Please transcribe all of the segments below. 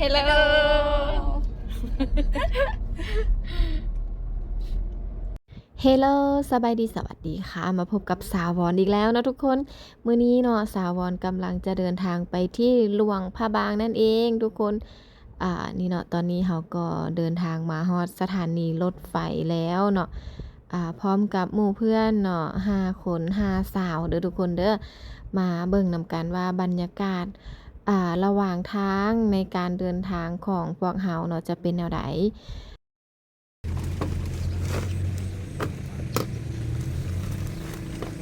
เฮลโล เฮลโลสบายดีสวัสดีค่ะ มาพบกับสาววอนอีกแล้วนะทุกคน มื้อนี้เนาะสาววอนกำลังจะเดินทางไปที่หลวงพระบางนั่นเองทุกคน อ่า นี่เนาะ ตอนนี้เขาก็เดินทางมาฮอดสถานีรถไฟแล้วเนาะ อ่า พร้อมกับหมู่เพื่อนเนาะห้าคนห้าสาวเด้อทุกคนเด้อ มาเบิ่งนำกันว่าบรรยากาศอ่า ระหว่างทางในการเดินทางของพวกเฮาเนาะจะเป็นแนวใด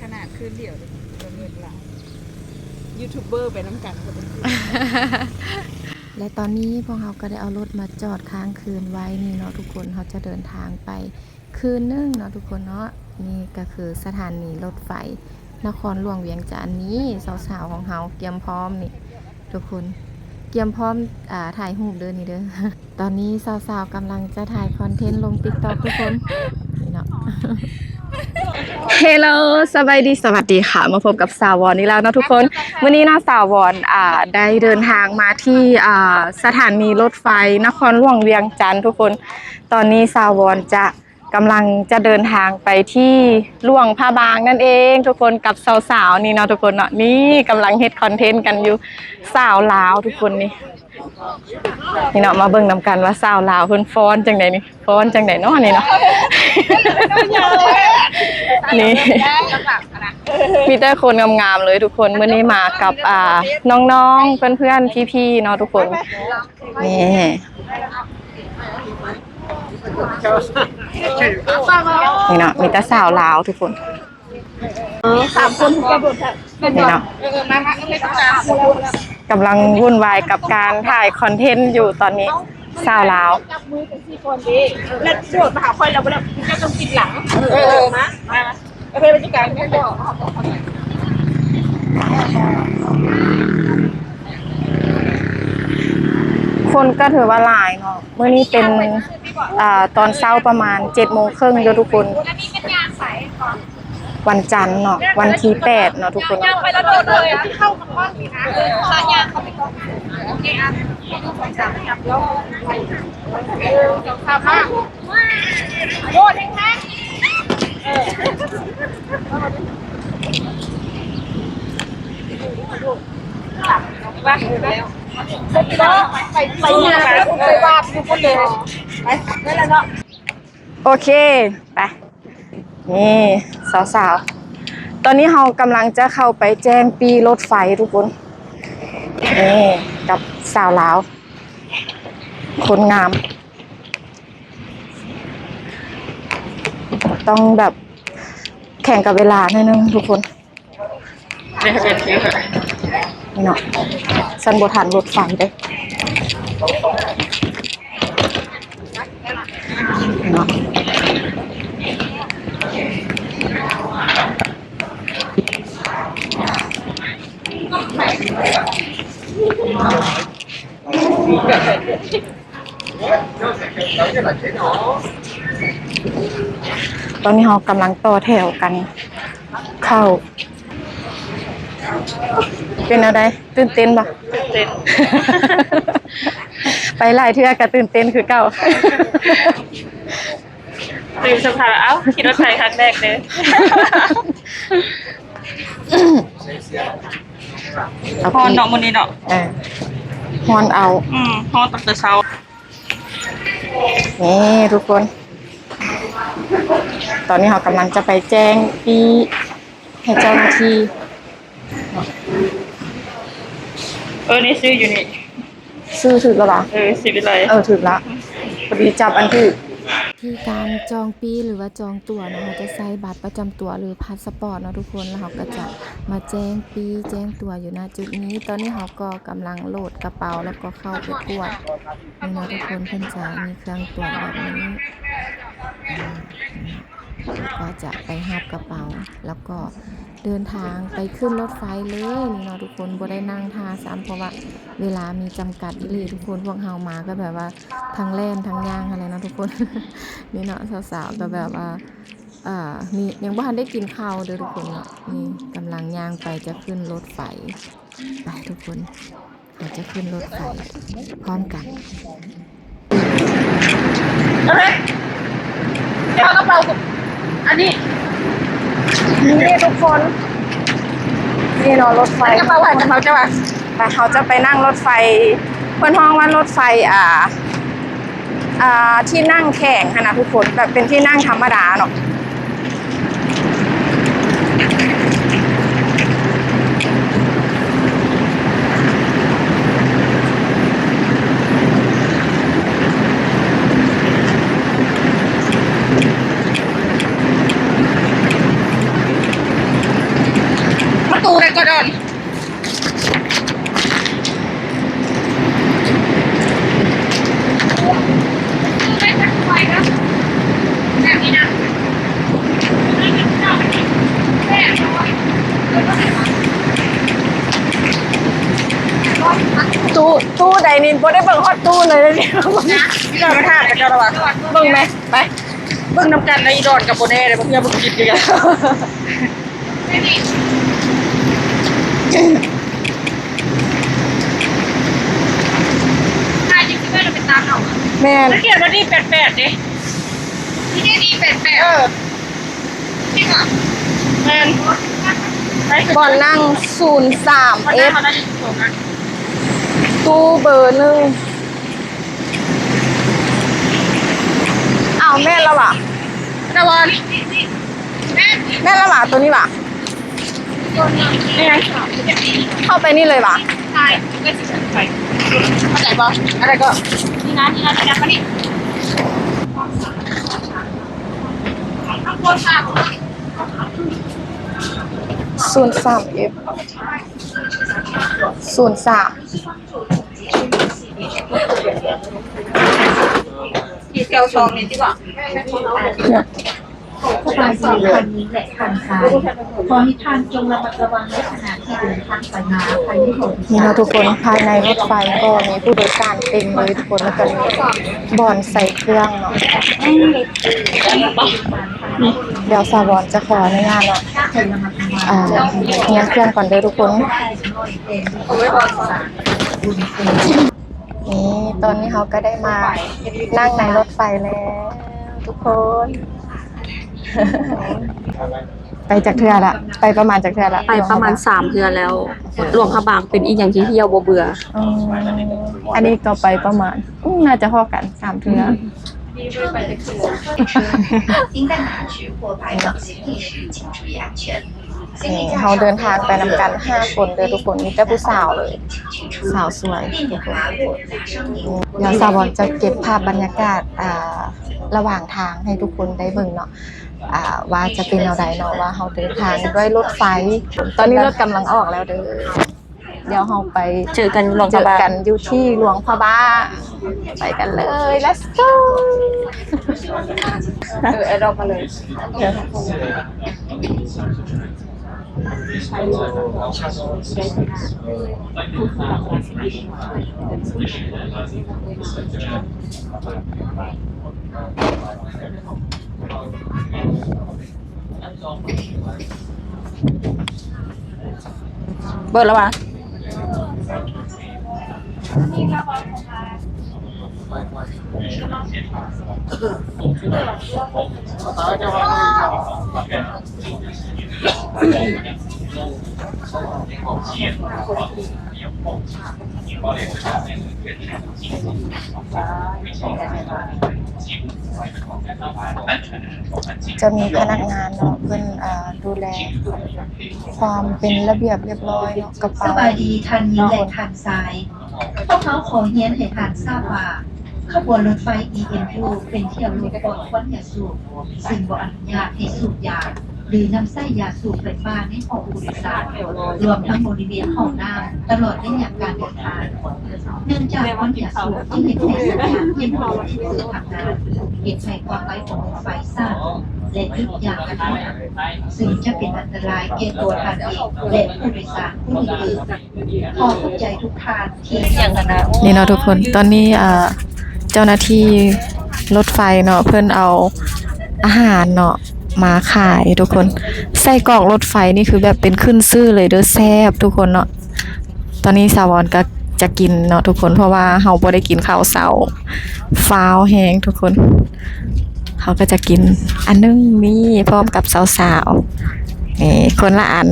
ขนาดคืนเดียวเลยเราเงินเรายูทูบเบอร์ไปน้ำกันก็เป็นคืนและตอนนี้พวกเราก็ได้เอารถมาจอดค้างคืนไว้นี่เนาะทุกคนเขาจะเดินทางไปคืนนึงเนาะทุกคนเนาะนี่ก็คือสถานีรถไฟ นครหลวงเวียงจันทน์นี้สาวๆของเราเตรียมพร้อมนี่ ทุกคนเตรียมพร้อมอ่าถ่ายรูปเด้อนี่เด้อตอนนี้สาวๆกำลังจะถ่ายคอนเทนต์ลง TikTok ทุกคนนี่เนาะเฮลโลสบายดีสวัสดีค่ะ มาพบกับสาววอนอีกแล้วนะทุกคน วันนี้นะสาววอนอ่าได้เดินทางมาที่อ่าสถานีรถไฟนครหลวงเวียงจันทร์ทุกคน ตอนนี้สาววอนจะ กำลังจะเดินทางไปที่หลวงพระบางนั่นเอง ทุกคนกับสาวๆนี่เนาะทุกคนเนาะนี่กำลังเฮ็ดคอนเทนต์กันอยู่สาวลาวทุกคนนี่นี่เนาะมาเบิ่งนำกันว่าสาวลาวเพิ่นฟ้อนจังไดนี่ฟ้อนจังไดเนาะนี่เนาะนี่มีแต่คนงามๆเลยทุกคนมื่อนี้มากับอ่าน้องๆเพื่อนๆพี่ๆเนาะทุกคนนี่ นี่เนาะมีแต่สาวลาวทุกคนสามคนนี่เนาะกำลังวุ่นวายกับการถ่ายคอนเทนต์อยู่ตอนนี้สาวลาวจับมือกันสี่คนดิแล้วโดดมาหาคอยเราไปแล้วจะต้องกินหลังเออมามาโอเคบรรยากาศแค่ก็ คนก็ถือว่าหลายเนาะเมื่อนี้เป็นอ่าตอนเช้าประมาณเจ็ดโมงครึ่งเด้อทุกคน วันจันทร์เนาะวันที่แปดเนาะทุกคนยาไปแล้วโดดเลยอะเข้ากับว่างนี่นะขายาเขาไปก่อนโอเคอะสองสามยับแล้วสองสามห้าโดดเองนะเออไป ไปไปเนี่ยไปวาดทุกคนเลยไปนั่นแหละเนาะโอเค ไป นี่สาวๆ ตอนนี้เรากำลังจะเข้าไปแจ้งปีรถไฟทุกคน นี่กับสาวลาว คนงาม ต้องแบบแข่งกับเวลาหนิดนึงทุกคนนี่เนาะ สันบทันรถไฟเด้เนาะตอนนี้เรากำลังต่อแถวกัน เข้า เป็นอะไรตื่นเต้นปะตื่นเต้น ไปหลายเทื่อก็ตื่นเต้นคือเก่าตื่นสภาเอ้าขี่รถไฟครั้งแรกเลยเอาฮอนพี่เนาะมื้อนี้เนาะเออฮอนเอา อืมฮอนตั้งแต่เช้านี่ทุกคน ตอนนี้เรากำลังจะไปแจ้งปีให้เจ้าหน้าที่ เออ นี่ซื้ออยู่นี่ ซื้อถึกแล้วเหรอเออสิวิไลเออถึกละพอดีจับอันที่ที่การจองปีหรือว่าจองตั๋วเนาะเราจะใช้บัตรประจำตัวหรือพาสปอร์ตเนาะทุกคนแล้วเราก็จะมาแจ้งปีแจ้งตั๋วอยู่ณจุดนี้ ตอนนี้เราก็กำลังโหลดกระเป๋าแล้วก็เข้าไปตรวจนี่เนาะทุกคนเพิ่นจะมีเครื่องตรวจแบบนี้อ่าแล้วก็จะไปหับกระเป๋าแล้วก็ เดินทางไปขึ้นรถไฟเลยนี่เนาะทุกคนบ่ได้นั่งท่าซ้ำเพราะว่าเวลามีจำกัดอีหลีทุกคนพวกเฮามาก็แบบว่าทั้งแล่นทั้งย่างอะไรเนาะทุกคนนี่เนาะสาวๆก็แบบว่าอ่ามียังบ่ทันได้กินข้าวเด้อทุกคนเนาะนี่กำลังย่างไปจะขึ้นรถไฟไปทุกคนเราจะขึ้นรถไฟพร้อมกันโอเคเดี๋ยวเอากระเป๋ากูอันนี้ นี่ทุกคนนี่เนาะรถไฟกระเป๋าไหนกระเป๋าจะว่าไปเขาจะไปนั่งรถไฟเพื่อนห้องว่ารถไฟอ่าอ่าที่นั่งแข่งค่ะนะทุกคนแบบเป็นที่นั่งธรรมดาเนาะประตูเลยก็โดนไม่ทันไฟนะแบบนี้นะแม่ ตู้ตู้ใดนินบ่ได้เบิ่งฮอดตู้เลยเนี่ยเจ้ามาท่ากับเจ้าระวังเบิ่งไหมไปเบิ่งน้ำกันในดอนกับโบเน่เลยเพื่อนบุกกินกันไม่ดีใช่จริงๆแม่เราเป็นตามเราแม่นแล้วเขียนว่าดีแปดแปดดิที่นี่ดีแปดแปดเออจริงเหรอแมนไปบอลนั่ง 03เขาได้ F เขาได้ที่สูงนะตู้เบอร์หนึ่ง อ้าวแม่นและว่ะตะวันแม่แม่นและว่ะตัวนี้ว่ะแม่เข้าไปนี่เลยว่ะใช่ก็สิบไปเข้าใจป่ะอะไรก็นี่นะนี่นะนี่นะมาดิข้างบนค่ะ03 F 03ขีดเกลียวซองนี่ดีกว่า สบายดีคันนี้และคันซ้ายขอให้ท่านจงระมัดระวังในขณะที่เดินทางไปมาภายในถนนนี่นะทุกคนภายในรถไฟก็มีผู้โดยสารเต็มเลยทุกคนแล้วก็มีบอนใส่เครื่องเนาะเดี๋ยวสาวอนจะขออนุญาตเนาะอ่าเงียบเครื่องก่อนเด้อทุกคนนี่ตอนนี้เขาก็ได้มานั่งในรถไฟแล้ว ทุกคน ไปจากเทือละไปประมาณจากเทือละ ไปประมาณสามเดือนแล้วหลวงพระบางเป็นอีกอย่างที่เที่ยวบ่เบื่อ อืมอันนี้ก็ไปประมาณอืมน่าจะพอกันสามเทือ 应在南区或排港行李时，请注意安全。行 นี่ 李架 เขา 上 เดินทางไปนำกันห้าคนเด้อทุกคนมีแต่ผู้สาวเลย 请取出 สาวสวย 避免划过拿伤您。 เดี๋ยวสาวอนจะเก็บภาพบรรยากาศอ่า ระหว่างทางให้ทุกคนได้เบิ่งเนาะอ่าว่าจะเป็นแนวใดเนาะว่าเขาเดินทางด้วยรถไฟ ตอนนี้รถกำลังออกแล้วเด้อเดี๋ยวเราไปเจอกันหลวงพเจระางกันอยู่ที่หลวงพระบางไปกันเลย let's go เออแอดออกมาเลย เบิดแล้ววะ จะมีพนักงานเนาะเพื่อนดูแล ความเป็นระเบียบเรียบร้อยเนาะกระสเป๋าบายดีทันนี้และทันซ้ายพวกเขาขอเฮียนให้ทานทราบว่าขบวนรถไฟ EMU เป็นเที่ยวรถบนควันยาสูบซึ่งบ่อนุญาตให้สูบยา หรือนำไส้ยาสูบไฟฟ้าในห้องผู้โดยสารรวมทั้งบริเวณห้องน้ำตลอดระยะการเดินทางเนื่องจากคนยาสูบที่เห็นในสัญญาณเย็นร้อที่สื่อทางน้ำเห็นให้ความไว้ของรถไฟสั้นและยึดอย่างกระทันนซึ่งจะเป็นอันตรายแก่ตัวท่านเองและผู้โดยสารผู้อื่นขอเข้าใจทุกท่านที่ยังคณะนี่เนาะทุกคนตอนนี้อ่าเจ้าหน้าที่รถไฟเนาะเพื่อนเอาอาหารเนาะ มาขายทุกคนไส้กรอกรถไฟนี่คือแบบเป็นขึ้นซื่อเลยเด้อแซบทุกคนเนาะตอนนี้สาวรก็จะกินเนาะทุกคนเพราะว่าเฮาบ่ได้กินข้าวเช้าฟ้าวแฮงทุกคนเขาก็จะกินอันนึงนี่พร้อมกับสาวๆนี่คนละอัน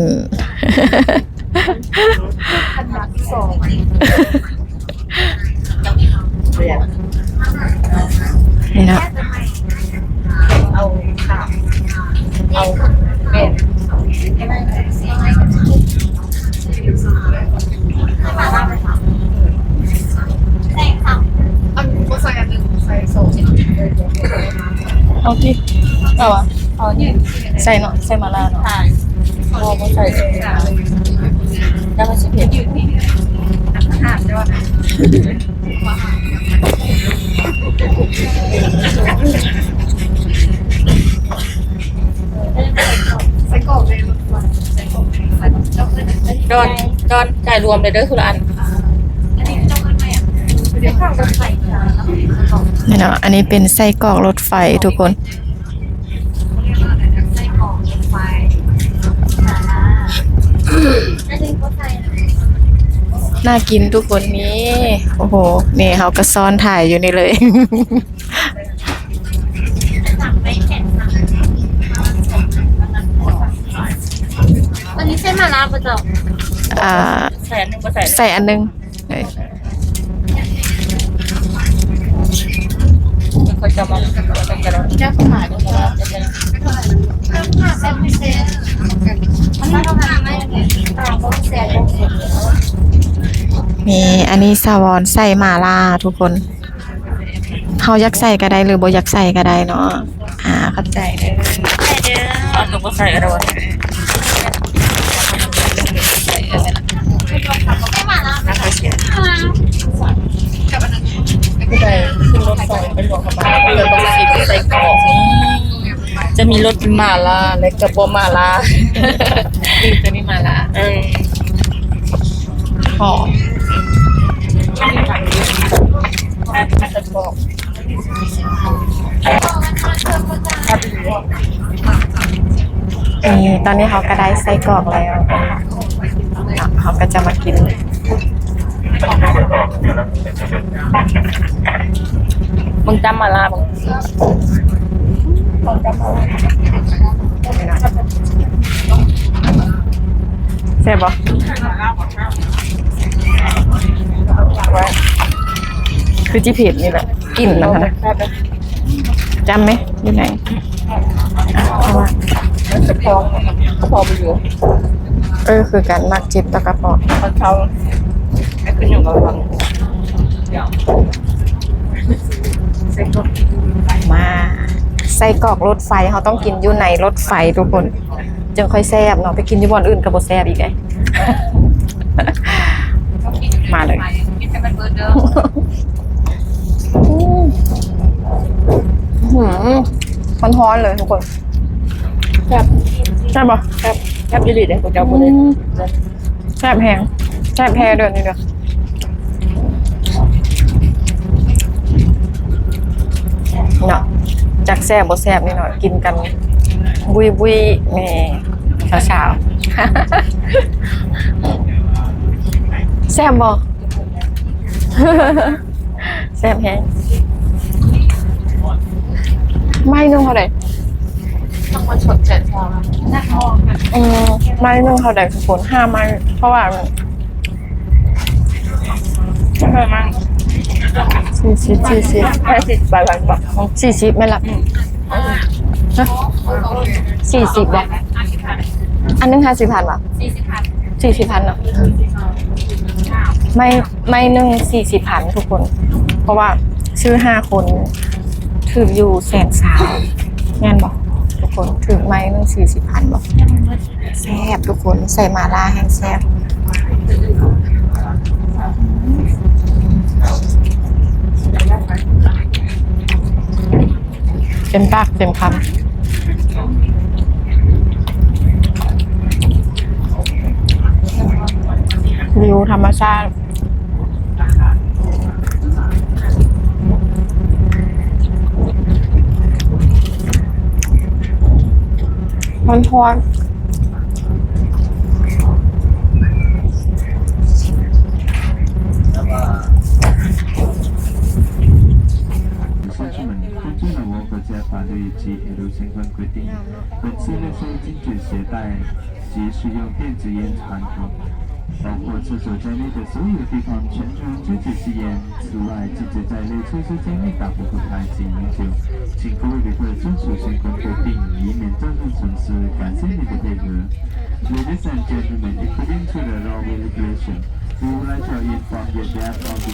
นี่เนาะ เอาข้าเอาเป็ดก็ใส่อันหนึ่งใส่สองเอาที่เอาอะเอาเนี่ยใส่เนาะใส่มาลาเนาะถ่ายพอมาใส่แล้วมันสิเผ็ดอยู่นี่ใส่กรอบเลยใส่กรอบใส่เจอนดอนดอนจ่ายรวมเลยเด้อคุณอันอันนี้เจ้าเพื่อนไหมอะเดี๋ยวข้าวจะใส่จานแล้วนี่เนาะอันนี้เป็นไส้กรอกรถไฟทุกคนใส่กรอบไฟน่ากินทุกคนนี้ โอ้โห นี่เขาก็ซ้อนถ่ายอยู่นี่เลย อันนี้เส้นมาลาประจอ่าใส่อันหนึงมาใส่ใส่อันนึงเอ้ยเขาจะมาจะจะเราเจ้าสมัยนี้ก็เส้นไม่เส้นมันไม่ต้องทำไม่ได้ตามพวกเสียพวกเสียนี่อันนี้สาวอนใส่หมาล่าทุกคนเขาอยากใส่ก็ได้หรือบ่อยากใส่ก็ได้เนาะอ่าเข้าใจเลยเอาหนูมาใส่อะไร วะผู้ใดขึ้นรถไฟไปหลวงพระบางเรือต้องสิบใส่กรอกนี่จะมีรถมาลาและกระโปมาลาดีตัวนี้มาละเออหอมจะบอกนี่ตอนนี้เขาก็ได้ไส้กรอกแล้ว เขาก็จะมากิน มึงจำมาลามึงแซ่บปะคือจีเผ็ดนี่แหละกลิ่นมันนะจำไหมอยู่ไหนอะเอามาจะพองก็พอไปอยู่เออคือการมักจิบตะกระปอกตอน เช้าไม่ขึ้นอยู่กับวังมาไส้กรอกรถไฟเขาต้องกินอยู่ในรถไฟทุกคนจึงค่อยแซ่บเนาะไปกินที่บ่อนอื่นก็บ่แซ่บอีกไงมาเลยกินให้มันเบิร์ดเด้อหืมมันฮ้อนเลยทุกคนแซ่บใช่ปะแซ่บแซ่บยี่ดีเลยคุณเจ้าพูดเลยแซ่บแหง แซ่บแพเดินนี่เด้อเนาะจากแซ่บบ่แซ่บนี่เนาะกินกัน บุยบุยแหม่เช้าๆแซ่บบ่แซ่บแฮงไม่นึงเท่าไหร่ต้องมาชดเจ็ดชามหน้าห้องอืมไม่นึงเท่าไหร่ทุกคนห้าไม้เพราะว่า มันไม่เคยมั่งสี่สิบสี่สิบแค่สิบบาทบาทสี่สิบไม่ละฮะสี่สิบบ่อันนึงห้าสิบพันบ่สี่สิบพันสี่สิบพันเนาะไม่ไม่นึ่งสี่สิบพันทุกคน เพราะว่าชื่อห้าคนถืออยู่แสนสามงานบอกทุกคนถือไม่นึ่งสี่สิบพันบอกแซ่บทุกคนใส่มาล่าแห้งแซ่บ ต็มปากเต็มคำวิวธรรมชาติมันทอน 相关规定。本次列车禁止携带及使用电子烟产品，包括厕所在内的所有地方全程禁止吸烟。此外，禁止在列车车间内打扑克牌及饮酒。请各位旅客遵守相关规定，以免造成损失。感谢你的配合。Ladies and gentlemen, according to the railway regulation, we would like to inform you that of the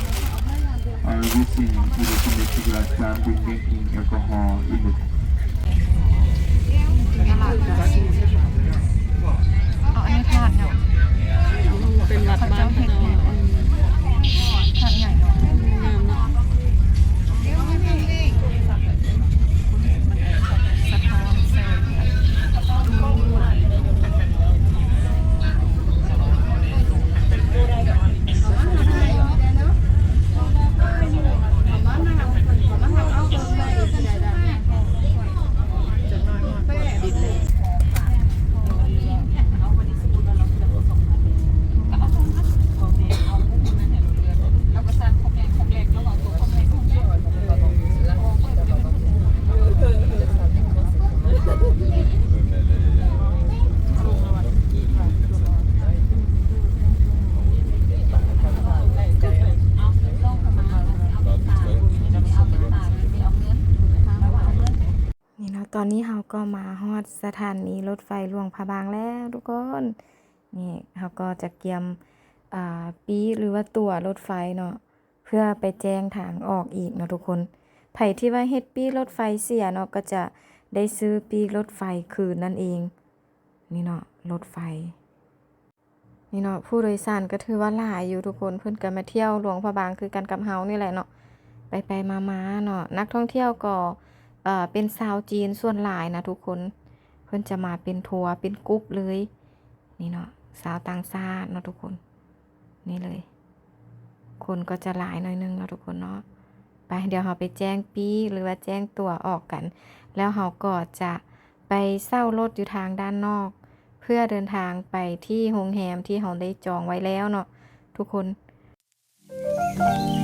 are using electronic glass can be drinking alcohol in the เอาอันนี้ทอดเนาะ เป็นวัดบ้านเขาเนาะ ทอดใหญ่เนาะ งามเนาะ สะท้อนแสง นี่เนาะ ตอนนี้เราก็มาฮอดสถานีรถไฟหลวงพระบางแล้วทุกคนนี่เราก็จะเกียมอ่าปีหรือว่าตั๋วรถไฟเนาะเพื่อไปแจ้งทางออกอีกเนาะทุกคนไผที่ว่าเฮ็ดปีรถไฟเสียเนาะก็จะได้ซื้อปีรถไฟคืนนั่นเอง นี่เนาะรถไฟ นี่เนาะผู้โดยสารก็ถือว่าหลายอยู่ทุกคนเพิ่อนก็มาเที่ยวหลวงพระบางคือกันกับเฮานี่แหละเนาะไปไปมามาๆเนาะนักท่องเที่ยวก็ เอ่อเป็นชาวจีนส่วนหลายนะทุกคนเพิ่นจะมาเป็นทัวร์เป็นกรุ๊ปเลยนี่เนาะสาวต่างชาติเนาะทุกคน นี่เลย คนก็จะหลายหน่อยนึงเนาะทุกคนเนาะไปเดี๋ยวเราไปแจ้งปีหรือว่าแจ้งตัวออกกัน แล้วเราก็จะไปเช่ารถอยู่ทางด้านนอก เพื่อเดินทางไปที่โรงแรมที่เราได้จองไว้แล้วเนาะทุกคนนี่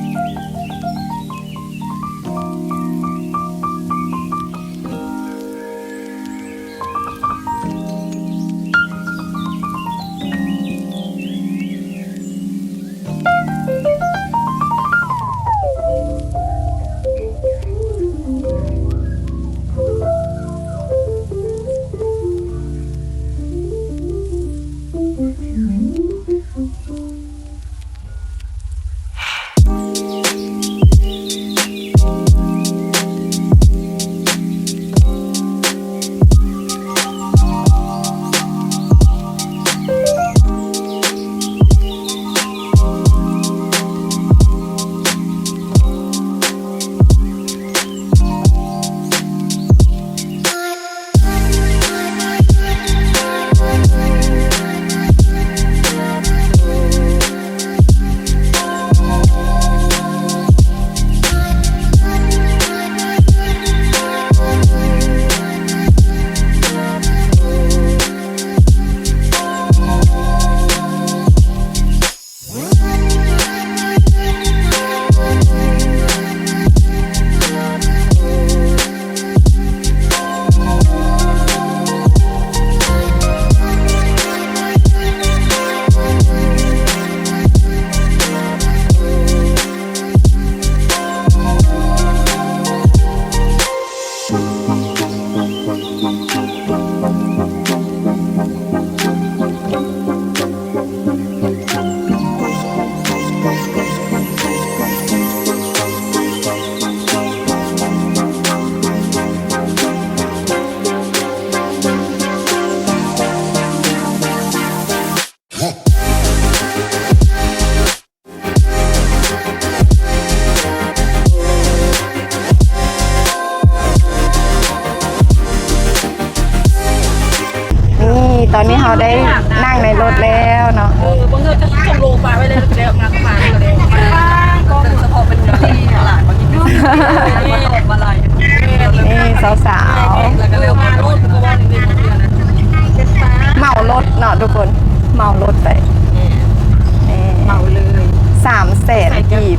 นกีบ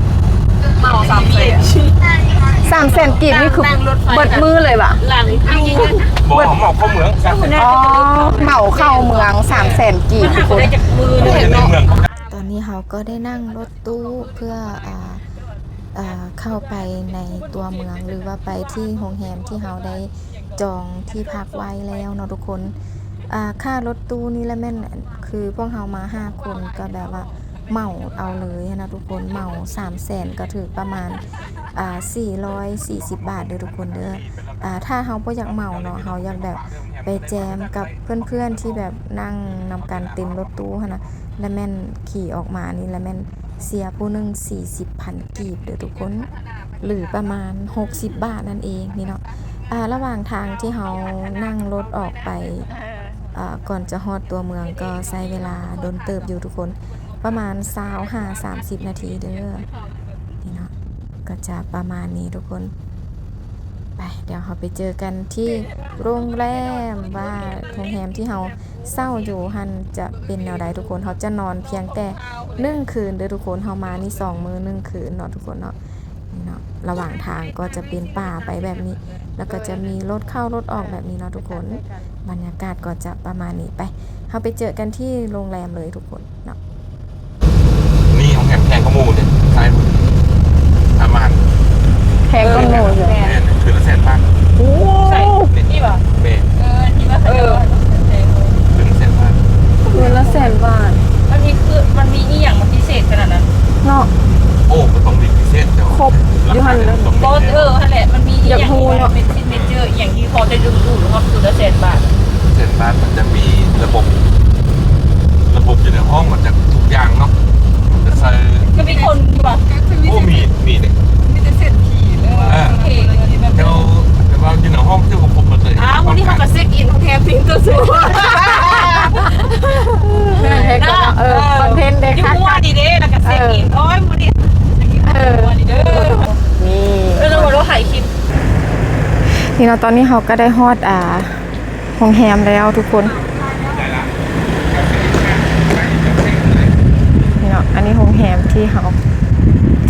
เมาสามเสียสสามแสนกีบนี่คือเบิดมือเลยป่ะหลังที่บอกหมอกเข้าเมืองสามแสนอ๋อเหมาเข้าเมืองสามแสนกีบทุกคนอยู่ในเมืองตอนนี้เขาก็ได้นั่งรถตู้เพื่ออ่าอ่าเข้าไปในตัวเมืองหรือว่าไปที่โรงแรมที่เขาได้จองที่พักไว้แล้วเนาะทุกคนอ่าค่ารถตู้นี่แหละแม่นคือพวกเขามาห้าคนก็แบบว่า เหมาเอาเลยนะทุกคนเหมา3 0 0แสนก็ถือประมาณอ่า440บบาทเด้อทุกคนเด้ออ่าถ้าเขาบ่อยากเหมาเนาะเขาอยากแบบไปแจมกับเพื่อนๆที่แบบนั่งนำกันเต็มรถตู้นะและแม่นขี่ออกมานี่และแม่นเสียผู้หนึ่ง40พันกีบเด้อทุกคน หรือประมาณ60บาทนั่นเองนี่เนาะอ่าระหว่างทางที่เรานั่งรถออกไปก่อนจะฮอดตัวเมืองก็ใช้เวลาโดนเติบอยู่ทุกคน ประมาณ2 5 30นาทีเด้อนี่เนาะก็จะประมาณนี้ทุกคน ไป เดี๋ยวเราไปเจอกันที่โรงแรมว่าโรงแรมที่เราเศร้าอยู่หันจะเป็นแนวใดทุกคนเขาจะนอนเพียงแต่นึ่งคืนเด้อทุกคนเขามานี่สองมือนึ่งคืนเนาะทุกคนเนาะนี่เนาะระหว่างทางก็จะเป็นป่าไปแบบนี้ แล้วก็จะมีรถเข้ารถออกแบบนี้เนาะทุกคน บรรยากาศก็จะประมาณนี้ไปเราไปเจอกันที่โรงแรมเลยทุกคนเนาะ นี่ของแหมแพงข้อมูลเนี่ยใช่ประมาณ แพ งก็โง่อยู่แม่คือละแสนบาทโอ้นี่ป่ะเมย์เออที่ว่าเขาจะคือละแสนบาทคืนละแสนบาทมันมีคือมันมีนี่อย่างมันพิเศษขนาดนั้นเนาะโอ้ก็ต้องมีพิเศษเดี๋ยวครบอยู่หั่นเลยต้องมีโบเออนั่นแหละมันมีอย่างอยากรู้ที่เนอะเป็นซิกเนเจอร์อย่างที่พอจะดูดูครับคือละแสนบาทแสนบาทมันจะมีระบบ ระบบอยู่ในห้องมันจะทุกอย่างเนาะมันจะใส่ก็มีคนที่ว่าโอ้มีมีเนี่ยมีแต่เศษผีเลย ว่าโอเคเลยที่แบบเดี๋ยวแต่ว่าอยู่ในห้องที่ผมผมมาเลยอ้าววันนี้เขาก็เซ็กอินเขาแทบทิ้งตัวสูงเออคอนเทนต์เด็กที่ค่ะมัวดีเด้แล้วก็เซ็กอินโอ้ยมันนี่เออวันนี้เด้อนี่เออแล้วเราถ่ายคลิป นี่เนาะตอนนี้เขาก็ได้ฮอดอ่าโรงแรมแล้วทุกคนนี่เนาะอันนี้โรงแรมที่เขา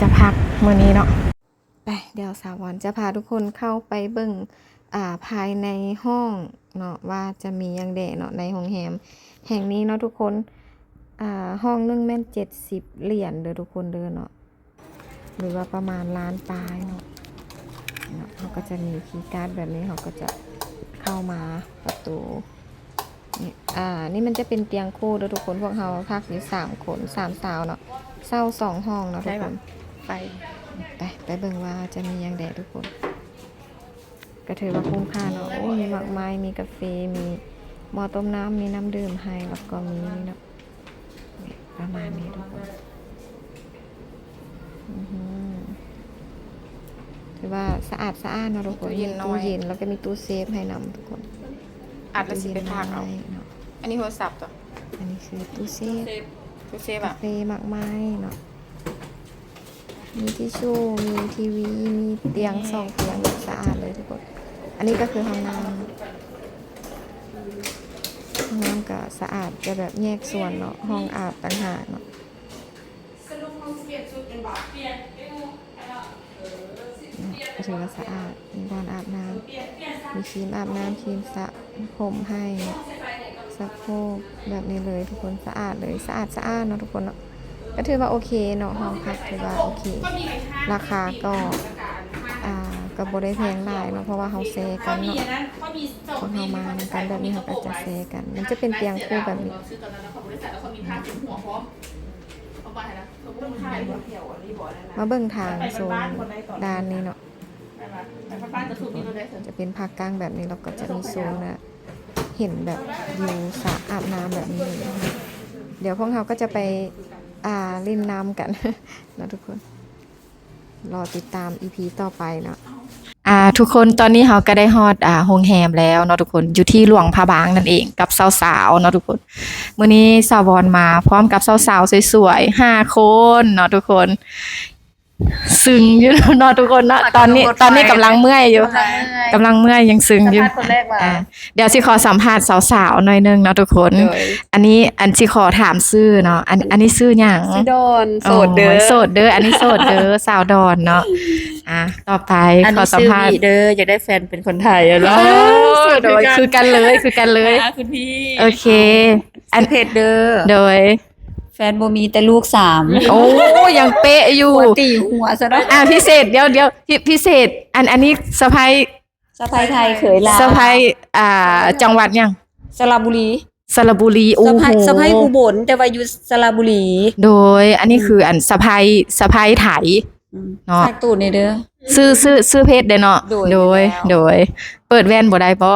จะพักมื้อนี้เนาะ ไปเดี๋ยวสาววันจะพาทุกคนเข้าไปเบิ่งอ่าภายในห้องเนาะว่าจะมียังแดเนาะในโรงแรมแห่งนี้เนาะทุกคนอ่าห้องนึงแม่น70เหรียญเด้อทุกคนเด้อเนาะหรือว่าประมาณล้านปลายเนาะเนาะเขาก็จะมีคีย์การ์ดแบบนี้เขาก็จะเข้ามาประตูนี่อ่านี่มันจะเป็นเตียงคู่เด้อทุกคนพวกเราพักอยู่สามคนสามสาวเนาะเศร้าสองห้องเนาะทุกคนไป ไปไปเบิ่งว่าจะมีหยังแดดทุกคน ก็ถือว่าคุ้มค่าเนาะโอ้มีหมากไม้มีกาแฟมีหม้อต้มน้ำมีน้ำดื่มให้แล้วก็มีนี่เนาะนี่ประมาณนี้ทุกคนอือหือถือว่าสะอาดสะอาดเนาะทุกคนมีตู้เย็นน้อยตู้เย็นแล้วก็มีตู้เซฟให้นำทุกคนอาจจะสิไปพักเอาตู้ย็นน้ยเนาะอันนี้โทรศัพท์ตัวอันนี้คือตู้เซฟตู้เซฟกาอะแฟมากมายเนาะ มีทิชชู่ มีทีวี มีเตียงสองเตียงสะอาดเลยทุกคน อันนี้ก็คือห้องน้ำห้องน้ำก็สะอาดจะแบบแยกส่วนเนาะ ห้องอาบต่างหากเนาะถือว่าสะอาด มีบอนอาบน้ำ มีครีมอาบน้ำครีมสระผมให้สะโพกแบบนี้เลยทุกคนสะอาดเลยสะอาดสะอาดเนาะทุกคนเนาะ ก็ถือว่าโอเคเนาะห้องพักถือว่าโอเค ราคาก็อ่าก็บ่ได้แพงหลายเนาะเพราะว่าเฮาแชร์กันเนาะคนเฮามานำกันแบบนี้เขาก็จะแชร์กัน มันจะเป็นเตียงคู่แบบนี้มาเบิ่งทางโซนด้านนี้เนาะจะเป็นภาคกลางแบบนี้แล้วก็จะมีโซนนะเห็นแบบวิวสระอาบน้ำแบบนี้เลยนะคะเดี๋ยวพวกเราก็จะไป อ่าเล่นน้ำกันนะทุกคน รอติดตาม EP ต่อไปเนาะอ่าทุกคนตอนนี้เราก็ได้ฮอดอ่าโฮงแฮมแล้วเนาะทุกคนอยู่ที่หลวงพระบางนั่นเองกับสาวๆเนาะทุกคนมื้อนี้สาวบอลมาพร้อมกับสาวๆสวยๆห้าคนเนาะทุกคน ซึ้งอยู่เนาะทุกคนเนาะตอนนี้ตอนนี้กำลังเมื่อยอยู่กำลังเมื่อยยังซึ้งอยู่คนแรกว่าอ่าเดี๋ยวสิขอสัมภาษณ์สาวๆหน่อยนึงเนาะทุกคนอันนี้อันสิขอถามชื่อเนาะอันอันนี้ชื่อหยังซิดอนโสดเด้อโสดเด้ออันนี้โสดเด้อสาวดอนเนาะอะต่อไปอันขอนี้สัมซื้อภาษณ์บีเด้ออยากได้แฟนเป็นคนไทยอะเนาะโอ้โดยคือกันเลยคือกันเลย อะคุณพี่โอเค อันเพจเด้อโดย แฟนบ่มีแต่ลูกสามโอ้ยังเป๊ะอยู่หัวตีหัวซะเนาะอะพิเศษเดี๋ยวเดี๋ยวพิพิเศษ อันอันนี้สะพายสะพายไทยเขยลาวสะพายอ่า จังหวัดยังสระบุรีสระบุรีโอ้สะโหพายสะพายอุบลแต่ว่าอยู่สระบุรี โดย อันนี้คืออันสะพายสะพายไถอืมเนาะฝากตูดนี่เด้อซื้อซื้อซื้อเพชรเด้อเนาะโดยโดยแล้วโดย เปิดแว่นบ่ได้บ่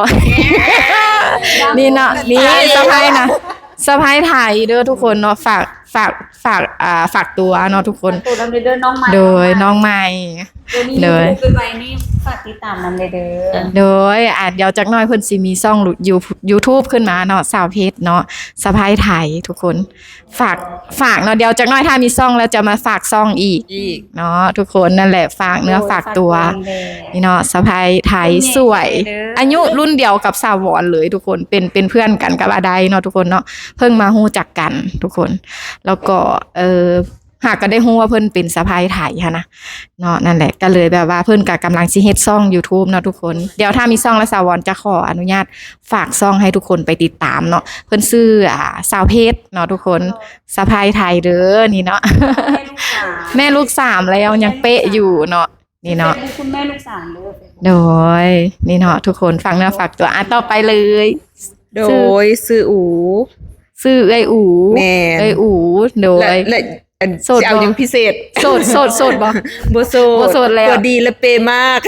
นี่เนาะนี่สะพายนะ สะพายไทยเด้อทุกคนเนาะฝากฝากฝากอ่าฝากตัวเนาะทุกคนตูดนำเด้อน้องใหม่ โดยน้องใหม่เดี๋ยวนี้โดยเป็นไว้นี่ฝากติดตามนำเด้อ โดยอาจเดี๋ยวจักหน้อยเพิ่นสิมีช่องยูยูทูบขึ้นมาเนาะสาวเพชรเนาะสะพายไทยทุกคน ฝากฝากเนาะเดี๋ยวจักหน้อยถ้ามีช่องแล้วจะมาฝากช่องอีกอีก เนาะทุกคนนั่นแหละฝากเนื้อฝากตัว นี่เนาะสะพายไทยสวยอายุรุ่นเดียวกับสาววอนเลยทุกคนเป็นเป็นเพื่อนกันกับอาไดเนาะทุกคนเนาะเพิ่งมาฮู้จักกันทุกคน แล้วก็เออ หากก็ได้ฮู้ว่าเพิ่นเป็นสะพายไทยค่ะนะเนาะนั่นแหละก็เลยแบบว่าเพิ่นก็กำลังสิเฮ็ดซ่อง YouTube เนาะทุกคน เดี๋ยวถ้ามีซ่องแล้วสาววอนจะขออนุญาตฝากซ่องให้ทุกคนไปติดตามเนาะเพิ่นชื่ออ่าสาวเพชรเนาะทุกคนสะพายไทยเด้อนี่เนาะแม่ลูกสามแล้วยังเป๊ะอยู่เนาะนี่เนาะคุณแม่ลูกสามเด้อโดยนี่เนาะทุกคนฟังเนื้อฝากตัวอะต่อไปเลย โดยซื้ออูซื้อเอ้ยอูแม่นเอ้ยอูโดและยและ อันโสดสิเอาบ่อย่างพิเศษโสดโสดโสดบ่บ่โสดบ่โสดแล้ว ตัวดีและเปย์มาก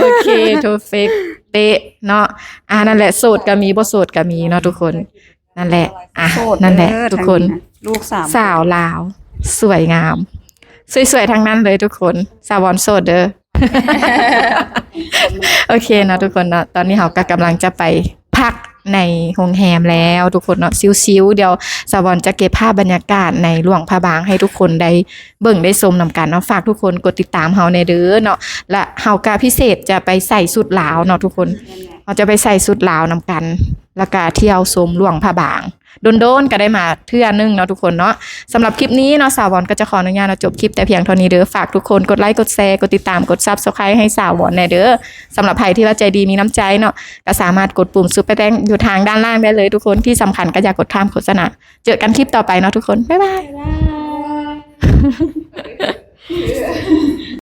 โอเคโทเฟกเป๊ะเนาะอ่านั่นแหละโสดก็มีบ่โสดก็มีเนาะทุกคน นั่นแหละ อะโสดนั่นแหละเด้อทุกคน ทางะลูกสามสาวลาว สวยงาม สวยๆทั้งนั้นเลยทุกคน สาววอนโสดเด้อ โอเคเนาะทุกคนเนาะตอนนี้เราก็กำลังจะไปพัก ในโรงแรมแล้วทุกคนเนาะซิวๆเดี๋ยวสาวอนจะเก็บภาพบรรยากาศในหลวงพระบางให้ทุกคนได้เบิ่งได้ชมนำกันเนาะฝากทุกคนกดติดตามเฮาในเด้อเนาะและเฮากาพิเศษจะไปใส่สุดลาวเนาะทุกคนเราจะไปใส่สุดลาวนำกัน แล้วก็เที่ยวชมหลวงพระบาง โดนๆก็ได้มาเทื่อนึงเนาะทุกคนเนาะสำหรับคลิปนี้เนาะสาววอนก็จะขออนุญาตเนาจบคลิปแต่เพียงเท่านี้เด้อฝากทุกคนกดไลค์กดแชร์กดติดตามกด Subscribe ให้สาววอนแน่เด้อสำหรับใครที่ว่าใจดีมีน้ำใจเนาะก็สามารถกดปุ่มซุปเปอร์แตงอยู่ทางด้านล่างได้เลยทุกคนที่สำคัญก็อย่ากดข้ามโฆษณาเจอกันคลิปต่อไปเนาะทุกคนบ๊ายบาย